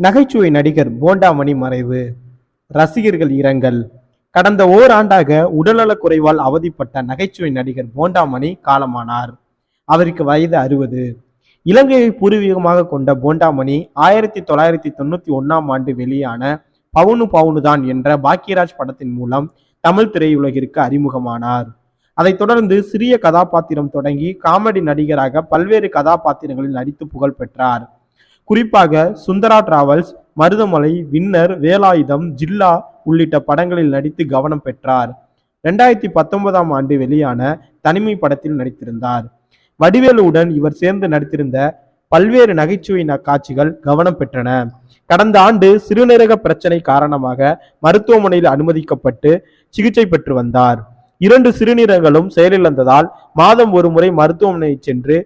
நகைச்சுவை நடிகர் போண்டாமணி மறைவு. ரசிகர்கள் இரங்கல். கடந்த ஓராண்டாக உடல்நலக் குறைவால் அவதிப்பட்ட நகைச்சுவை நடிகர் போண்டாமணி காலமானார். அவருக்கு வயது அறுபது. இலங்கையை பூர்வீகமாக கொண்ட போண்டாமணி ஆயிரத்தி தொள்ளாயிரத்தி தொண்ணூத்தி ஒன்னாம் ஆண்டு வெளியான பவுனு பவுனுதான் என்ற பாக்கியராஜ் படத்தின் மூலம் தமிழ் திரையுலகிற்கு அறிமுகமானார். அதைத் தொடர்ந்து சிறிய கதாபாத்திரம் தொடங்கி காமெடி நடிகராக பல்வேறு கதாபாத்திரங்களில் நடித்து புகழ் பெற்றார். குறிப்பாக சுந்தரா டிராவல்ஸ் மருதமலை வின்னர் வேலாயுதம் ஜில்லா உள்ளிட்ட படங்களில் நடித்து கவனம் பெற்றார். ரெண்டாயிரத்தி பத்தொன்பதாம் ஆண்டு வெளியான தனிமை படத்தில் நடித்திருந்தார். வடிவேலுவுடன் இவர் சேர்ந்து நடித்திருந்த பல்வேறு நகைச்சுவை காட்சிகள் கவனம் பெற்றன. கடந்த ஆண்டு சிறுநீரக பிரச்சனை காரணமாக மருத்துவமனையில் அனுமதிக்கப்பட்டு சிகிச்சை பெற்று வந்தார். இரண்டு சிறுநீரகங்களும் செயலிழந்ததால் மாதம் ஒரு முறை மருத்துவமனை சென்று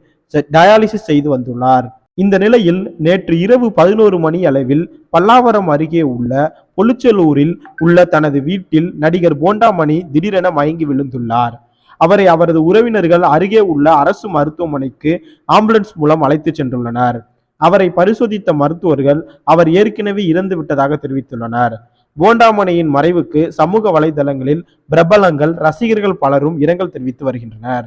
டயாலிசிஸ் செய்து வந்துள்ளார். இந்த நிலையில் நேற்று இரவு பதினோரு மணி அளவில் பல்லாவரம் அருகே உள்ள பொலுச்சலூரில் உள்ள தனது வீட்டில் நடிகர் போண்டாமணி திடீரென மயங்கி விழுந்துள்ளார். அவரை அவரது உறவினர்கள் அருகே உள்ள அரசு மருத்துவமனைக்கு ஆம்புலன்ஸ் மூலம் அழைத்து சென்றுள்ளனர். அவரை பரிசோதித்த மருத்துவர்கள் அவர் ஏற்கனவே இறந்து விட்டதாக தெரிவித்துள்ளனர். போண்டாமணியின் மறைவுக்கு சமூக வலைதளங்களில் பிரபலங்கள் ரசிகர்கள் பலரும் இரங்கல் தெரிவித்து வருகின்றனர்.